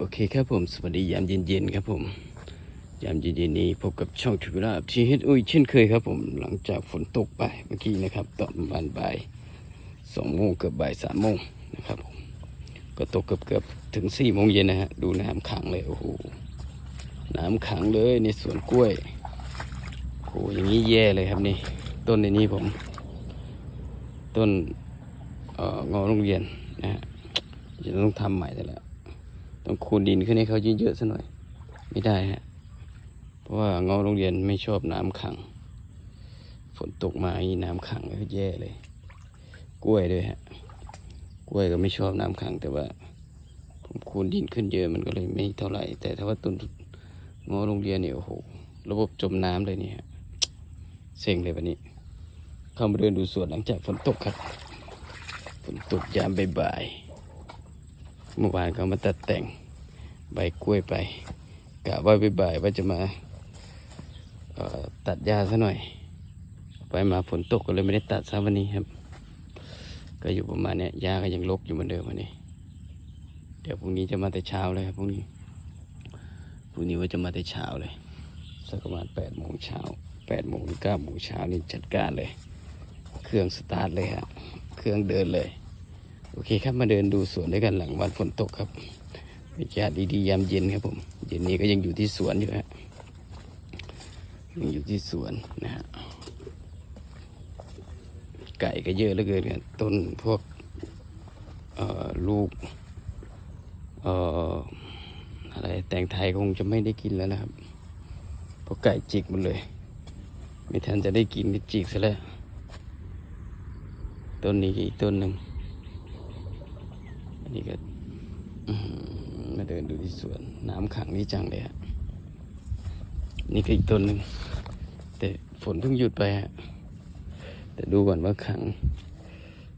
โอเคครับผม สวัสดียามเย็นๆครับผม ยามเย็นๆนี้พบกับช่องทุราบที่เฮดอุ้ยเช่นเคยครับผม หลังจากฝนตกไปเมื่อกี้นะครับ ตอนประมาณบ่ายสองโมงเกือบบ่ายสามโมงนะครับผมก็ตกเกือบเกือบๆถึงสี่โมงเย็นนะฮะ ดูน้ำขังเลยโอ้โห น้ำขังเลยในสวนกล้วยโอ้โหอย่างนี้แย่เลยครับนี่ ต้นในนี้ผม ต้นเอ่องอโรงเรียนนะฮะจะต้องทำใหม่แต่ละ ต้องคูนดินขึ้นให้เขาเยอะๆซะหน่อย ไม่ได้ฮะ เพราะว่างอโรงเรียนไม่ชอบน้ำขัง ฝนตกมาอีน้ำขังก็แย่เลย กล้วยด้วยฮะ กล้วยก็ไม่ชอบน้ำขังแต่ว่า ผมคูนดินขึ้นเยอะมันก็เลยไม่เท่าไหร่ แต่ถ้าว่าต้นงอโรงเรียนเนี่ยโอ้โห ระบบจมน้ำเลยเนี่ยฮะเซ็งเลยวันนี้ เข้ามาเดินดูสวนหลังจากฝนตกครับ ฝนตกยามบ่ายๆ เมื่อวานก็มาตัดแต่งใบกล้วยไปกะว่าบ่ายว่าจะมาตัดหญ้าซะหน่อย ไปมาฝนตกก็เลยไม่ได้ตัดซะวันนี้ครับ ก็อยู่ประมาณเนี้ยหญ้าก็ยังรกอยู่เหมือนเดิมวันนี้ เดี๋ยวพรุ่งนี้จะมาแต่เช้าเลยครับพรุ่งนี้พรุ่งนี้ว่าจะมาแต่เช้าเลยสักประมาณแปดโมงเช้าแปดโมงเก้าโมงเช้านี่จัดการเลย เครื่องสตาร์ทเลยฮะเครื่องเดินเลย โอเคครับมาเดินดูสวนด้วยกันหลังวันฝนตกครับบรรยากาศดีๆยามเย็นครับผมเย็นนี้ก็ยังอยู่ที่สวนอยู่ฮะยังอยู่ที่สวนนะฮะไก่ก็เยอะเหลือเกินครับต้นพวกลูกอะไรแตงไทยคงจะไม่ได้กินแล้วนะครับเพราะไก่จิกหมดเลย ไม่ทันจะได้กินก็จิกซะแล้วต้นนี้อีกต้นหนึ่ง อันนี้ก็มาเดินดูที่สวน น้ำขังนี่จังเลยฮะนี่ก็อีกต้นหนึ่งแต่ฝนเพิ่งหยุดไปฮะแต่ดูก่อนว่าขัง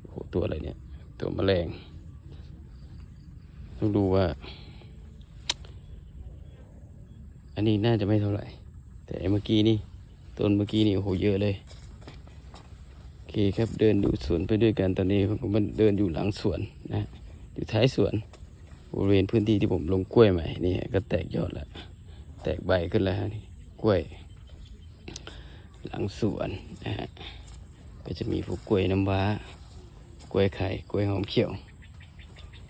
โอ้โหตัวอะไรเนี่ย ตัวแมลง ต้องดูว่า อันนี้น่าจะไม่เท่าไหร่ แต่เมื่อกี้นี่ต้นเมื่อกี้นี่โอ้โหเยอะเลยโอเคครับเดินดูสวนไปด้วยกันตอนนี้ผมมันเดินอยู่หลังสวนนะ อยู่ท้ายสวนบริเวณพื้นที่ที่ผมลงกล้วยใหม่นี่ก็แตกยอดแล้ว แตกใบขึ้นแล้วนี่กล้วย หลังสวนนะฮะก็จะมีพวกกล้วยน้ำว้ากล้วยไข่กล้วยหอมเขียว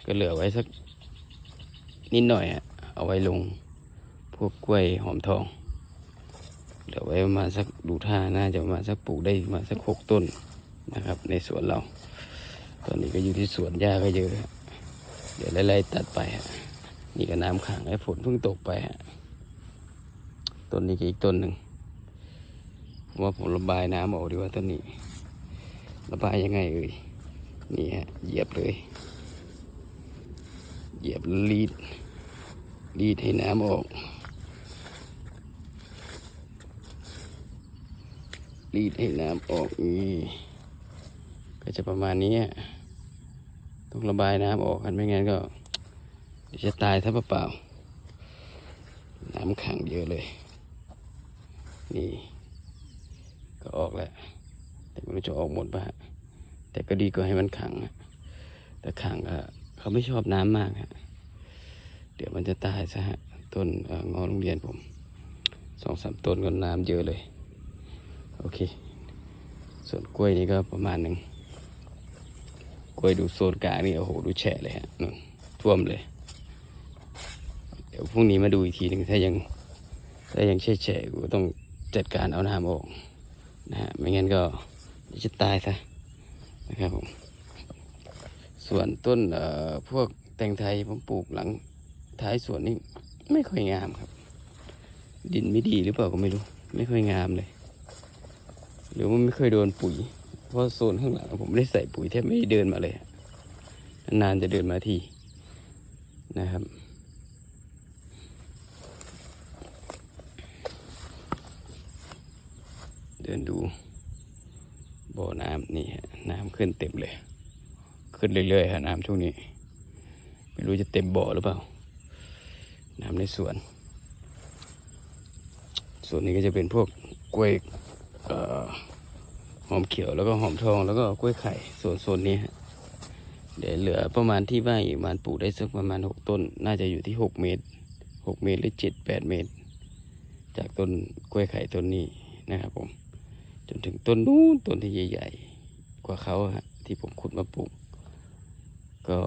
ก็เหลือไว้สักนิดหน่อยอะเอาไว้ลงพวกกล้วยหอมทองเหลือไว้ประมาณสักดูท่าน่าจะประมาณสักปลูกได้มาสักหกต้นนะครับ ในสวนเรา ตอนนี้ก็อยู่ที่สวนหญ้าก็เยอะ เดี๋ยวไล่ๆตัดไปฮะนี่ก็น้ำขังไอ้ฝนเพิ่งตกไปฮะต้นนี้ก็อีกต้นหนึ่งว่าผมระบายน้ำออกดีกว่าต้นนี้ ระบายยังไงเอ่ยนี่ฮะเหยียบเลย เหยียบรีดรีดให้น้ำออกรีดให้น้ำออกนี่ก็จะประมาณนี้ ต้องระบายน้ำออกกันไม่งั้นก็จะตายซะเปล่า น้ำขังเยอะเลย นี่ ก็ออกแล้วแต่ไม่รู้จะออกหมดป่ะแต่ก็ดีกว่าให้มันขังอะแต่ขังอะเขาไม่ชอบน้ำมากฮะเดี๋ยวมันจะตายซะฮะต้นเอ่องอโรงเรียนผมสองสามต้นก็น้ำเยอะเลย โอเค ส่วนกล้วยนี่ก็ประมาณหนึ่ง กล้วยดูโซนกลางนี่โอ้โหดูแฉะเลยฮะนู่นท่วมเลย เดี๋ยวพรุ่งนี้มาดูอีกทีหนึ่งถ้ายังถ้ายังแฉะกูต้องจัดการเอาน้ำออกนะฮะไม่งั้นก็จะตายซะนะครับผมส่วนต้นเอ่อพวกแตงไทยผมปลูกหลังท้ายสวนนี่ไม่ค่อยงามครับ ดินไม่ดีหรือเปล่าก็ไม่รู้ ไม่ค่อยงามเลย หรือว่าไม่เคยโดนปุ๋ย เพราะโซนข้างหลังผมไม่ได้ใส่ปุ๋ยแทบไม่ได้เดินมาเลย นานจะเดินมาทีนะครับเดินดูบ่อน้ำนี่ฮะน้ำขึ้นเต็มเลย ขึ้นเรื่อยๆฮะน้ำช่วงนี้ ไม่รู้จะเต็มบ่อหรือเปล่า น้ำในสวน ส่วนนี้ก็จะเป็นพวกกล้วยเอ่อ หอมเขียวแล้วก็หอมทองแล้วก็กล้วยไข่ส่วนโซนนี้ฮะเดี๋ยวเหลือประมาณที่ว่างอีกประมาณปลูกได้สักประมาณหกต้น น่าจะอยู่ที่หกเมตรหกเมตรหรือเจ็ดแปดเมตร จากต้นกล้วยไข่ต้นนี้นะครับผมจนถึงต้นนู้นต้นที่ใหญ่ ๆ กว่าเขาฮะที่ผมขุดมาปลูก ก็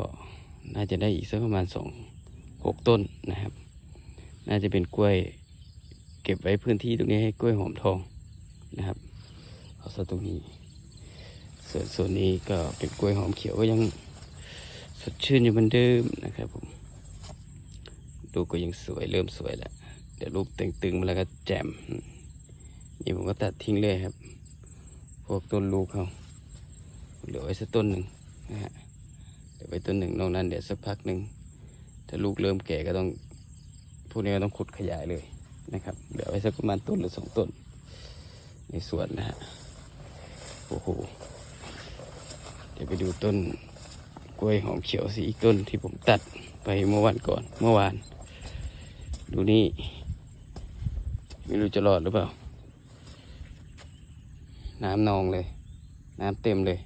น่าจะได้อีกสักประมาณสองหกต้นนะครับ น่าจะเป็นกล้วย เก็บไว้พื้นที่ตรงนี้ให้กล้วยหอมทองนะครับ เอาซะตรงนี้ ส่วนส่วนนี้ก็เป็นกล้วยหอมเขียวก็ยังสดชื่นอยู่เหมือนเดิมนะครับผมลูกก็ยังสวยเริ่มสวยแล้วเดี๋ยวลูกตึงๆมาแล้วก็แจ่มนี่ผมก็ตัดทิ้งเลยครับ พวกต้นลูกเขาเหลือไว้สักต้นหนึ่งนะฮะเดี๋ยวไว้ต้นหนึ่งนอกนั้นเดี๋ยวสักพักหนึ่งถ้าลูกเริ่มแก่ก็ต้องพวกนี้ก็ต้องขุดขยายเลยนะครับเหลือไว้สักประมาณต้นหรือสองต้นในสวนนะฮะ โอ้โห เดี๋ยวไปดูต้นกล้วยหอมเขียวสีอีกต้นที่ผมตัดไปเมื่อวันก่อน เมื่อวาน ดูนี่ ไม่รู้จะรอดหรือเปล่า น้ำนองเลย น้ำเต็มเลย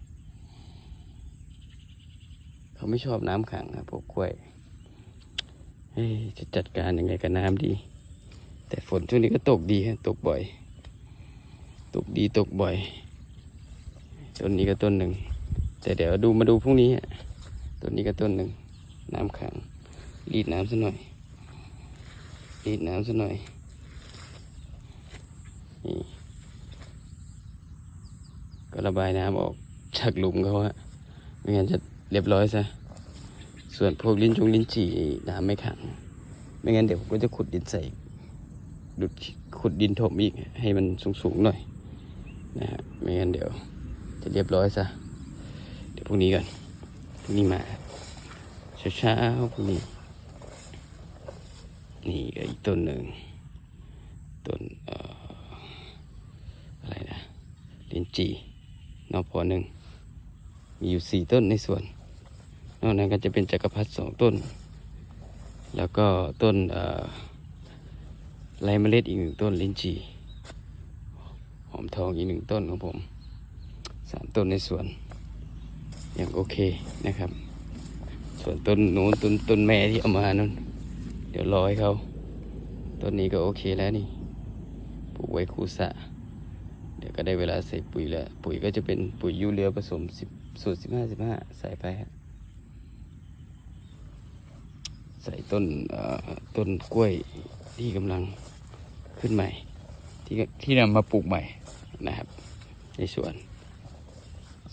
เขาไม่ชอบน้ำขังครับพวกกล้วยจะจัดการยังไงกับน้ำดี แต่ฝนช่วงนี้ก็ตกดีฮะตกบ่อย ตกดีตกบ่อย ต้นนี้ก็ต้นหนึ่ง แต่เดี๋ยวดูมาดูพรุ่งนี้ต้นนี้ก็ต้นหนึ่ง น้ำขังรีดน้ำซะหน่อย รีดน้ำซะหน่อยนี่ก็ระบายน้ำออกจากหลุมเขาฮะไม่งั้นจะเรียบร้อยซะ ส่วนพวกลิ้นจงลิ้นจี่น้ำไม่ขัง ไม่งั้นเดี๋ยวผมก็จะขุดดินใส่ดุดขุดดินถมอีกให้มันสูงๆหน่อยนะฮะไม่งั้นเดี๋ยว เรียบร้อยซะ เดี๋ยวพรุ่งนี้ก่อนพรุ่งนี้มาเช้าๆพรุ่งนี้ นี่ก็อีกต้นหนึ่งต้นเอ่ออะไรนะลินจีนอพอหนึ่งมีอยู่สี่ต้นในสวน นอกนั้นก็จะเป็นจักรพรรดิสองต้น แล้วก็ต้นไรเมล็ดอีกหนึ่งต้นลินจีหอมทองอีกหนึ่งต้นของผม สามต้นในสวนยังโอเคนะครับ ส่วนต้นนู้นต้นต้นแม่ที่เอามานั้นเดี๋ยวรอให้เขาต้นนี้ก็โอเคแล้วนี่ปลูกไว้คูสะ เดี๋ยวก็ได้เวลาใส่ปุ๋ยแล้ว ปุ๋ยก็จะเป็นปุ๋ยยูเรียผสมสิบสูตรสิบห้าสิบห้าใส่ไปฮะใส่ต้นต้นกล้วยที่กำลังขึ้นใหม่ ที่ที่นำมาปลูกใหม่นะครับ ในสวน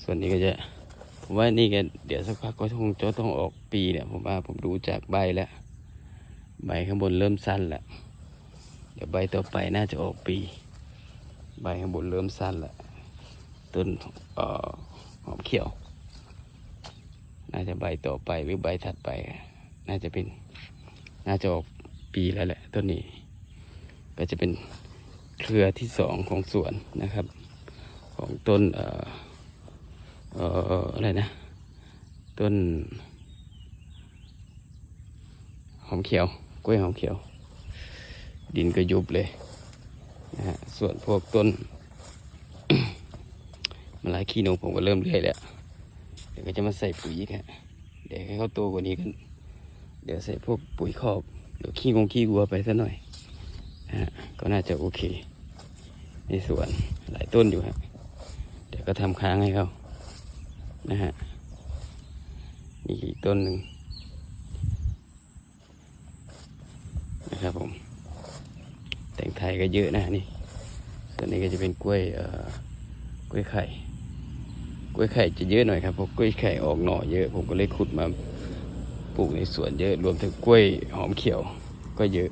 ส่วนนี้ก็จะผมว่านี่ก็เดี๋ยวสักพักก็คงจะต้องออกปีเนี่ยผมว่าผมดูจากใบแล้ว ใบข้างบนเริ่มสั้นแล้วเดี๋ยวใบต่อไปน่าจะออกปี ใบข้างบนเริ่มสั้นแล้วต้นออหอมเขียว น่าจะใบต่อไปหรือใบถัดไป น่าจะเป็น น่าจะออกปีแล้วแหละต้นนี้ ก็จะเป็นเครือที่สองของสวนนะครับ ของต้นเอ่อ เอ่ออะไรนะ ต้น หอมเขียว กล้วยหอมเขียว ดินก็ยุบเลยนะฮะส่วนพวกต้นมาลายขี้นกผมก็เริ่มเรื่อยแล้วเดี๋ยวก็จะมาใส่ปุ๋ยอีกฮะเดี๋ยวให้เขาโตกว่านี้กัน เดี๋ยวใส่พวกปุ๋ยคอกหรือขี้งงขี้วัวไปสักหน่อยนะฮะก็น่าจะโอเคในสวนหลายต้นอยู่ฮะเดี๋ยวก็ทำค้างให้เขา นะฮะนี่อีกต้นหนึ่งนะครับผม แต่งไทยก็เยอะนะนี่ตัวนี้ก็จะเป็นกล้วยเอ่อกล้วยไข่ กล้วยไข่จะเยอะหน่อยครับเพราะกล้วยไข่ออกหน่อเยอะผมก็เลยขุดมาปลูกในสวนเยอะรวมถึงกล้วยหอมเขียวก็เยอะ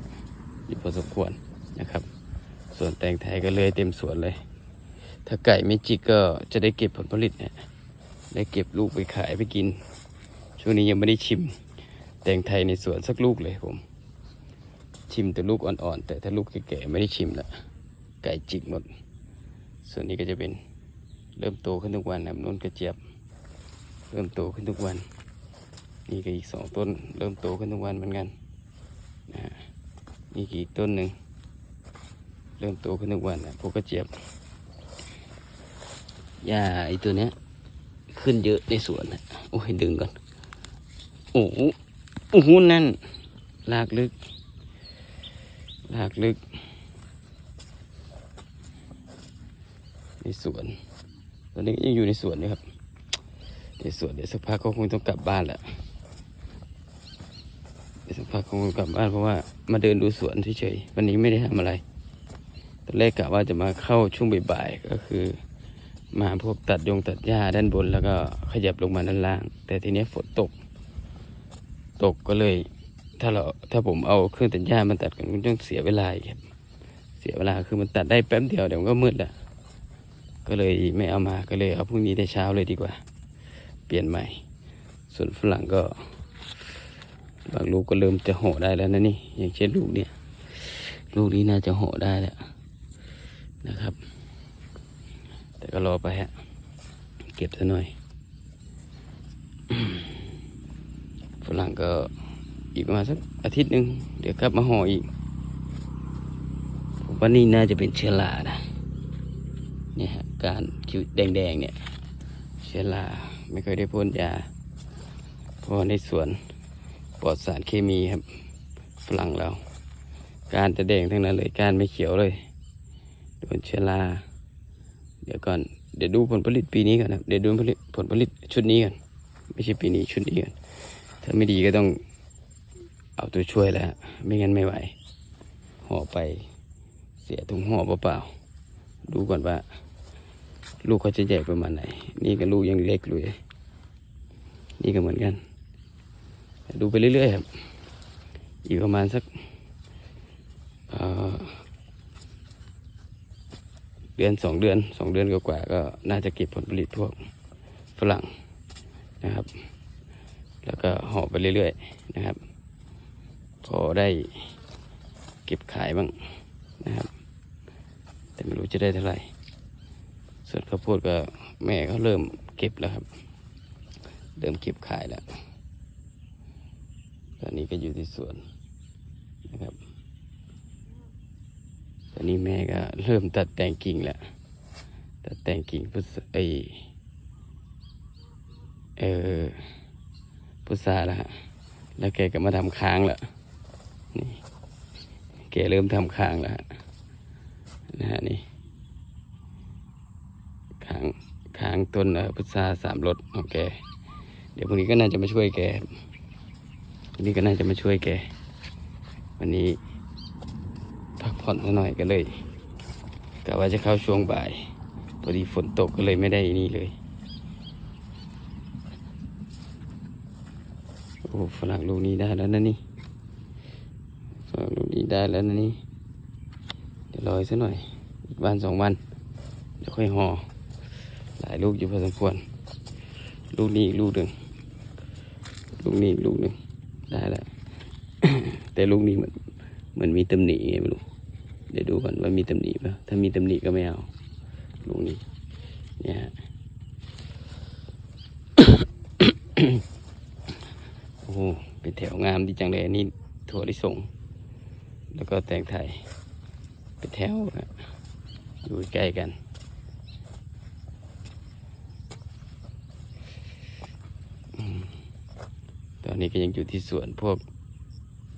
อยู่พอสมควรนะครับ ส่วนแตงไทยก็เลยเต็มสวนเลย ถ้าไก่ไม่จิกก็จะได้เก็บผลผลิตเนี่ย ได้เก็บลูกไปขายไปกิน ช่วงนี้ยังไม่ได้ชิม แตงไทยในสวนสักลูกเลยผม ชิมแต่ลูกอ่อนๆ แต่ถ้าลูกแก่ๆไม่ได้ชิมละไก่จิกหมด ส่วนนี้ก็จะเป็นเริ่มโตขึ้นทุกวันนะนุ่นกระเจี๊ยบ เริ่มโตขึ้นทุกวัน นี่ก็อีกสองต้น เริ่มโตขึ้นทุกวันเหมือนกันนะนี่ก็อีกต้นหนึ่งเริ่มโตขึ้นทุกวันนะพวกกระเจี๊ยบหญ้าไอตัวเนี้ย ขึ้นเยอะในสวนนะโอ้ยดึงก่อน โอ้โหโอ้โหนั่นลากลึก ลากลึก ในสวน ตอนนี้ยังอยู่ในสวนอยู่ครับ ในสวนเดี๋ยวสักพักก็คงต้องกลับบ้านแหละเดี๋ยวสักพักคงกลับบ้านเพราะว่ามาเดินดูสวนเฉยๆ วันนี้ไม่ได้ทำอะไร ตอนแรกกะว่าจะมาเข้าช่วงบ่ายๆ ก็คือ มาพวกตัดยงตัดหญ้าด้านบนแล้วก็ขยับลงมาด้านล่าง แต่ทีนี้ฝนตก ตกก็เลย ถ้าเราถ้าผมเอาเครื่องตัดหญ้ามาตัดกันมันต้องเสียเวลาอีกครับเสียเวลาคือมันตัดได้แป๊บเดียวเดี๋ยวมันก็มืดละก็เลยไม่เอามาก็เลยเอาพรุ่งนี้แต่เช้าเลยดีกว่า เปลี่ยนใหม่ ส่วนฝรั่งก็บางลูกก็เริ่มจะห่อได้แล้วนะนี่ อย่างเช่นลูกเนี่ย ลูกนี้น่าจะห่อได้แล้วนะครับ แต่ก็รอไปฮะ เก็บซะหน่อย ฝรั่งก็อีกประมาณสักอาทิตย์หนึ่งเดี๋ยวกลับมาห่ออีก ผมว่านี่น่าจะเป็นเชื้อรานะเนี่ยฮะการคิวแดงๆเนี่ย เชื้อราไม่เคยได้พ่นยา เพราะในสวนปลอดสารเคมีครับ ฝรั่งเรา การจะแดงทั้งนั้นเลย การไม่เขียวเลย โดนเชื้อรา เดี๋ยวก่อน เดี๋ยวดูผลผลิตปีนี้ก่อนนะเดี๋ยวดูผลผลิตผลผลิตชุดนี้ก่อนไม่ใช่ปีนี้ชุดนี้ก่อนถ้าไม่ดีก็ต้องเอาตัวช่วยแล้ว ไม่งั้นไม่ไหว ห่อไปเสียถุงห่อเปล่าๆ ดูก่อนว่า ลูกเขาจะใหญ่ประมาณไหน นี่ก็ลูกยังเล็กเลย นี่ก็เหมือนกัน ดูไปเรื่อยๆครับ อีกประมาณสัก เอ่อ เดือนสองเดือนสองเดือนกว่าก็น่าจะเก็บผลผลิตพวกฝรั่งนะครับ แล้วก็ห่อไปเรื่อยๆนะครับ พอได้เก็บขายบ้างนะครับ แต่ไม่รู้จะได้เท่าไหร่ ส่วนข้าวโพดก็แม่เขาเริ่มเก็บแล้วครับ เริ่มเก็บขายแล้วตอนนี้ก็อยู่ที่สวนนะครับ ตอนนี้แม่ก็เริ่มตัดแต่งกิ่งแล้ว ตัดแต่งกิ่งพุทธไอเออพุทราแล้วฮะ แล้วแกก็มาทำค้างแล้วนี่แกเริ่มทำค้างแล้วนะฮะนี่ค้างค้างต้นเออพุทราสามรสของแก เดี๋ยวพรุ่งนี้ก็น่าจะมาช่วยแกวันนี้ก็น่าจะมาช่วยแก วันนี้ ผ่อนสักหน่อยก็เลยกะว่าจะเข้าช่วงบ่ายพอดีฝนตกก็เลยไม่ได้นี่เลยโอ้ฝรั่งลูกนี้ได้แล้วนะนี่ฝรั่งลูกนี้ได้แล้วนะนี่เดี๋ยวรออีกสักหน่อยอีกวันสองวันเดี๋ยวค่อยห่อหลายลูกอยู่พอสมควร ลูกนี้อีกลูกหนึ่งลูกนี้อีกลูกหนึ่งได้แล้วแต่ลูกนี้เหมือนเหมือนมีตำหนิไงไม่รู้ เดี๋ยวดูก่อนว่ามีตำหนิป่ะถ้ามีตำหนิก็ไม่เอาลูกนี้เนี่ยฮะโอ้โหเป็นแถวงามดีจังเลยนี่ถั่วลิสงแล้วก็แตงไทยเป็นแถวอะอยู่ใกล้กันตอนนี้ก็ยังอยู่ที่สวนพวก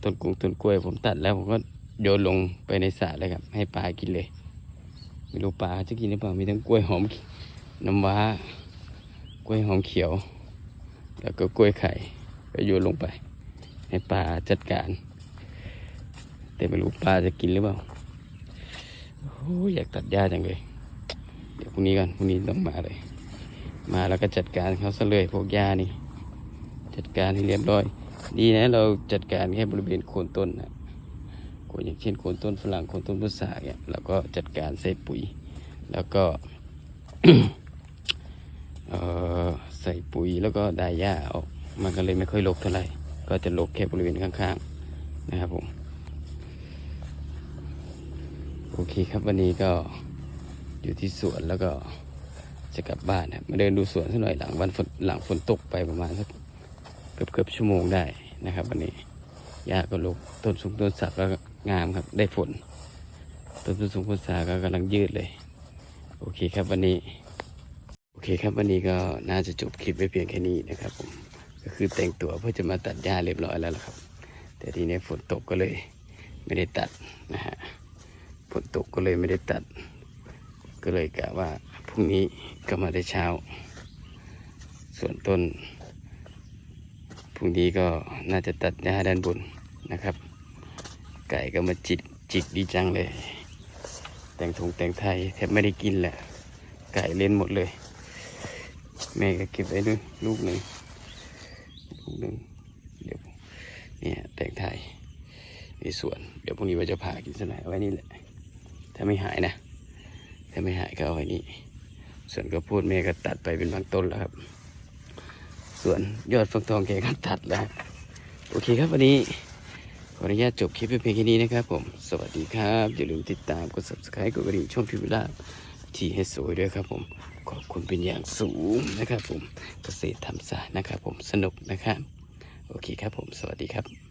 ต้นกุ้งต้นกล้วยผมตัดแล้วผมก็ โยนลงไปในสระเลยครับ ให้ปลากินเลย ไม่รู้ปลาจะกินหรือเปล่า มีทั้งกล้วยหอมน้ำว้า กล้วยหอมเขียว แล้วก็กล้วยไข่ก็โยนลงไป ให้ปลาจัดการ แต่ไม่รู้ปลาจะกินหรือเปล่าโอ้อยากตัดหญ้าจังเลย เดี๋ยวพรุ่งนี้กันพรุ่งนี้ต้องมาเลย มาแล้วก็จัดการเขาซะเลยพวกหญ้านี่ จัดการให้เรียบร้อย ดีนะเราจัดการแค่บริเวณโคนต้นนะโคน อย่างเช่นโคนต้นฝรั่งโคนต้นพุทราเนี่ยเราก็จัดการใส่ปุ๋ย แล้วก็เอ่อใส่ปุ๋ยแล้วก็ดายหญ้าออกมันก็เลยไม่ค่อยรกเท่าไหร่ ก็จะรกแค่บริเวณข้างๆนะครับผม โอเคครับวันนี้ก็อยู่ที่สวนแล้วก็จะกลับบ้านครับมาเดินดูสวนสักหน่อยหลังวันฝนหลังฝนตกไปประมาณสักเกือบเกือบชั่วโมงได้นะครับ วันนี้หญ้าก็ลกต้นสุงต้นสักก็ งามครับ ได้ฝนต้นสุงต้นสาก็กำลังยืดเลย โอเคครับวันนี้ โอเคครับวันนี้ก็น่าจะจบคลิปไว้เพียงแค่นี้นะครับผมก็คือแต่งตัวเพื่อจะมาตัดหญ้าเรียบร้อยแล้วล่ะครับ แต่ทีนี้ฝนตกก็เลย ไม่ได้ตัดนะฮะฝนตกก็เลยไม่ได้ตัด ก็เลยกะว่าพรุ่งนี้ก็มาได้เช้า ส่วนต้นพรุ่งนี้ก็น่าจะตัดหญ้าด้านบนนะครับ ไก่ก็มาจิกจิกดีจังเลย แต่งทงแต่งไทยแทบไม่ได้กินแหละ ไก่เล่นหมดเลย แม่ก็เก็บไว้ด้วยลูกหนึ่งลูกหนึ่งเดี๋ยวเนี่ยแต่งไทยในสวน เดี๋ยวพรุ่งนี้ว่าจะพากินสนอยไว้นี่แหละ ถ้าไม่หายนะ ถ้าไม่หายก็เอาไว้นี่ ส่วนก็พูดแม่ก็ตัดไปเป็นบางต้นแล้วครับ ส่วนยอดฟักทองแกก็ตัดแล้ว โอเคครับวันนี้ ขออนุญาตจบคลิปเพียงแค่นี้นะครับผม สวัสดีครับ อย่าลืมติดตามกด subscribe กดกระดิ่งช่องพิบิลาที่ให้สวยด้วยครับผม ขอบคุณเป็นอย่างสูงนะครับผม เกษตรทำสานะครับผม สนุกนะครับ โอเคครับผม สวัสดีครับ